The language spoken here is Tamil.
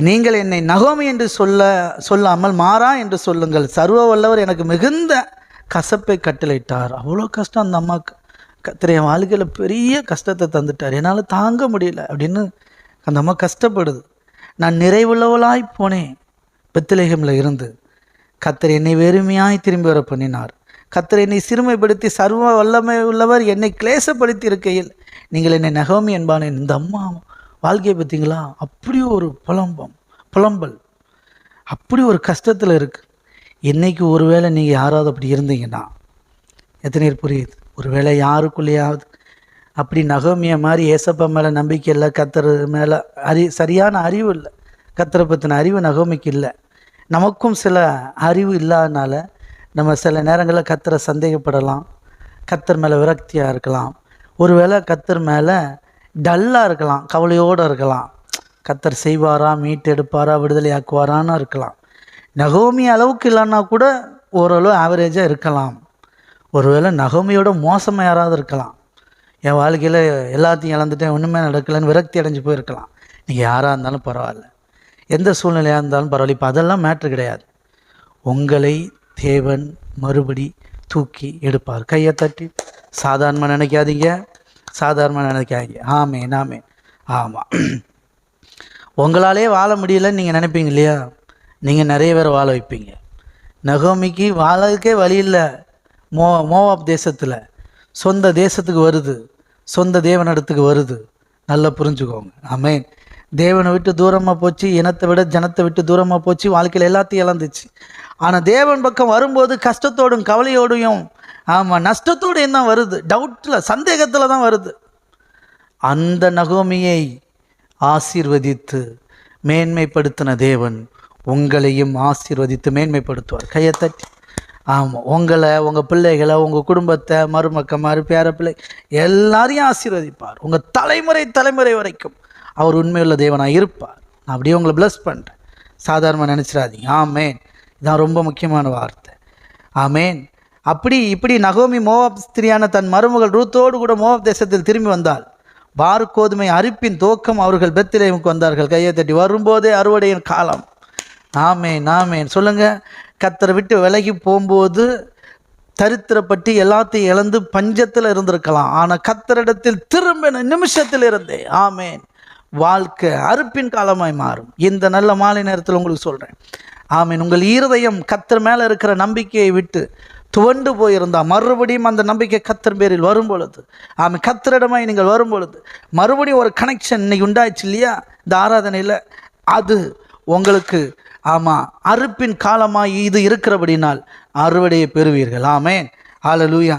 நீங்கள் என்னை நகோமி என்று சொல்ல சொல்லாமல் மாறா என்று சொல்லுங்கள். சர்வ வல்லவர் எனக்கு மிகுந்த கசப்பை கட்டளையிட்டார். அவ்வளோ கஷ்டம் அந்த அம்மாவுக்கு கத்திரைய வாழ்க்கையில் பெரிய கஷ்டத்தை தந்துட்டார். என்னால் தாங்க முடியல அப்படின்னு அந்த அம்மா கஷ்டப்படுது. நான் நிறைவுள்ளவளாய் போனேன். பெத்திலேகமில் இருந்து. கத்தர் என்னை வெறுமையாய் திரும்பி வர பண்ணினார். கத்தர் என்னை சிறுமைப்படுத்தி சர்வ வல்லமை உள்ளவர் என்னை கிளேசப்படுத்தி இருக்கையில் நீங்கள் என்னை நகோமி என்பானேன். இந்த அம்மா வாழ்க்கையை பார்த்தீங்களா? அப்படி ஒரு புலம்பம் புலம்பல். அப்படி ஒரு கஷ்டத்தில் இருக்குது என்னைக்கு ஒருவேளை நீங்கள் யாராவது அப்படி இருந்தீங்கன்னா எத்தனை பேர் புரியுது? ஒருவேளை யாருக்குள்ளேயாவது. அப்படி நகோமிய மாதிரி ஏசப்பா மேலே நம்பிக்கை இல்லை கத்தர் மேலே அறி சரியான அறிவு இல்லை. கத்துற பற்றின அறிவு நகோமிக்கு இல்லை. நமக்கும் சில அறிவு இல்லாதனால நம்ம சில நேரங்களில் கத்தரை சந்தேகப்படலாம். கத்தர் மேலே விரக்தியாக இருக்கலாம். ஒருவேளை கத்தர் மேலே டல்லாக இருக்கலாம் கவலையோடு இருக்கலாம். கத்தர் செய்வாரா மீட்டெடுப்பாரா விடுதலை ஆக்குவாரான்னு இருக்கலாம். நகோமி அளவுக்கு இல்லைன்னா கூட ஓரளவு ஆவரேஜாக இருக்கலாம். ஒருவேளை நகோமியோட மோசமாக யாராவது இருக்கலாம். என் வாழ்க்கையில் எல்லாத்தையும் இழந்துட்டேன் ஒன்றுமே நடக்கலைன்னு விரக்தி அடைஞ்சு போயிருக்கலாம். நீங்கள் யாராக இருந்தாலும் பரவாயில்ல. எந்த சூழ்நிலையாக இருந்தாலும் பரவாயில்ல. இப்போ அதெல்லாம் மேட்ரு கிடையாது. உங்களை தேவன் மறுபடி தூக்கி எடுப்பார். கையை தட்டி சாதாரணமாக நினைக்காதீங்க. சாதாரணமாக நினைக்காங்க ஆமே நாமே ஆமாம் உங்களாலே வாழ முடியலன்னு நீங்கள் நினைப்பீங்க இல்லையா? நீங்கள் நிறைய பேரை வாழ வைப்பீங்க. நகோமிக்கு வாழறதுக்கே வழி இல்லை. மோ மோவாப் தேசத்தில். சொந்த தேசத்துக்கு வருது. சொந்த தேவனிடத்துக்கு வருது. நல்லா புரிஞ்சுக்கோங்க. ஆமேன். தேவனை விட்டு தூரமாக போச்சு இனத்தை விட ஜனத்தை விட்டு தூரமாக போச்சு வாழ்க்கையில் எல்லாத்தையும் இழந்துச்சு. ஆனால் தேவன் பக்கம் வரும்போது கஷ்டத்தோடும் கவலையோடையும் ஆமாம் நஷ்டத்தோடையும் தான் வருது? டவுட்டில் சந்தேகத்தில் தான் வருது. அந்த நகோமியை ஆசீர்வதித்து மேன்மைப்படுத்தின தேவன் உங்களையும் ஆசீர்வதித்து மேன்மைப்படுத்துவார். கையை தட்டி. ஆமாம் உங்களை உங்கள் பிள்ளைகளை உங்கள் குடும்பத்தை மருமக்கமார் பேரப்பிள்ளை எல்லாரையும் ஆசீர்வதிப்பார். உங்கள் தலைமுறை தலைமுறை வரைக்கும் அவர் உண்மையுள்ள தேவனாக இருப்பார். நான் அப்படியே உங்களை ப்ளஸ் பண்ணுறேன் சாதாரணமாக நினச்சிடாதீங்க. ஆமேன் இதான் ரொம்ப முக்கியமான வார்த்தை. ஆமேன் அப்படி இப்படி நகோமி மோவாப் ஸ்திரியான தன் மருமகள் ரூத்தோடு கூட மோவாப் தேசத்தில் திரும்பி வந்தாள். பாரு கோதுமை அரிப்பின் தோக்கம் அவர்கள் பெத்திலேமுக்கு வந்தார்கள். கையை தட்டி வரும்போதே அறுவடையின் காலம். ஆமேன் ஆமேன் சொல்லுங்க. கத்தரை விட்டு விலகி போகும்போது தரித்திரப்பட்டு எல்லாத்தையும் இழந்து பஞ்சத்தில் இருந்திருக்கலாம். ஆனால் கத்தரிடத்தில் திரும்பின நிமிஷத்தில் இருந்தே ஆமேன். வாழ்க்கை அறுப்பின் காலமாய் மாறும். இந்த நல்ல மாலை நேரத்தில் உங்களுக்கு சொல்கிறேன் ஆமீன். உங்கள் இருதயம் கத்தர் மேலே இருக்கிற நம்பிக்கையை விட்டு துவண்டு போயிருந்தால் மறுபடியும் அந்த நம்பிக்கை கத்தர் பேரில் வரும் பொழுது ஆமை கத்தரிடமாய் நீங்கள் வரும் பொழுது மறுபடியும் ஒரு கனெக்ஷன் இன்னைக்கு உண்டாயிடுச்சு இல்லையா? இந்த ஆராதனையில் அது உங்களுக்கு ஆமாம் அறுப்பின் காலமாக இது இருக்கிறபடினால் அறுவடையை பெறுவீர்கள். ஆமேன். ஹalleluya